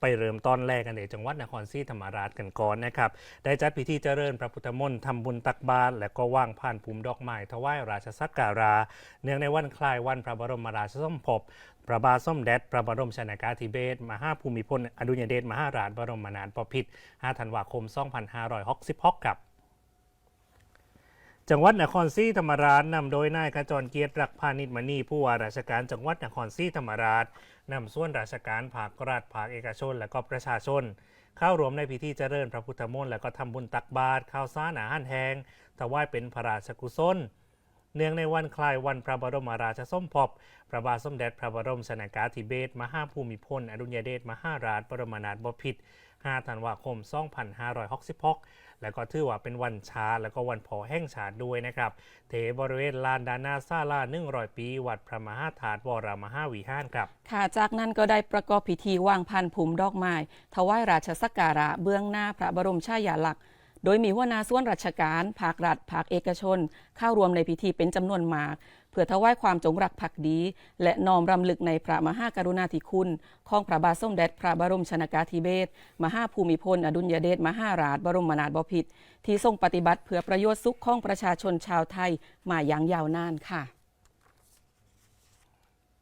ไปเริ่มต้นแรกกันในจังหวัดนครศรีธรรมราชกันก่อนนะครับ ได้จัดพิธีเจริญพระพุทธมนต์ทำบุญตักบาตรและก็ว่างผ่านภูมิดอกไม้ถวายราชสักการะเนื่องในวันคล้ายวันพระบรมราชสมภพพระบาทสมเด็จพระบรมชนากาธิเบศรมหาภูมิพลอดุญเดชมหาราชบรมนาถบพิตร5ธันวาคม 2566ครับ จังหวัดนครศรีธรรมราชนำโดยนายขจรเกียรติรักพาณิชมณีผู้ว่าราชการจังหวัดนครศรีธรรมราชนำส่วนราชการภาครัฐภาคเอกชน และก็ประชาชน เข้ารวมในพิธีเจริญพระพุทธมนต์และก็ทำบุญตักบาตรข้าวสารอาหารแห้งถวายเป็นพระราชกุศล เนื่องในวันคล้ายวันพระบรมราชสมภพพระบาทสมเด็จพระบรมชนากาธิเบศรมหาภูมิพลอดุลยเดชมหาราชบรมนาถบพิตร5ธันวาคม 2566 และก็ถือว่าเป็นวันชาและก็วันพอแห่งชาติด้วยนะครับ เทบริเวณลานดานาซาลา100ปี วัดพระมหาธาตุวรมหาวิหารครับ ค่ะ จากนั้นก็ได้ประกอบพิธีวางพันภูมิดอกไม้ถวายราชสักการะเบื้องหน้าพระบรมชายาลักษณ์ โดยมีหัวหน้าส่วนราชการ ภาครัฐ ภาคเอกชน เข้ารวมในพิธีเป็นจำนวนมาก เพื่อถวายความจงรักภักดี และน้อมรำลึกในพระมหากรุณาธิคุณ ของพระบาทสมเด็จพระบรมชนากาธิเบศรมหาภูมิพล อดุลยเดชมหาราช บรมนาถบพิตรที่ทรงปฏิบัติเพื่อประโยชน์สุขของประชาชนชาวไทยมาอย่างยาวนานค่ะ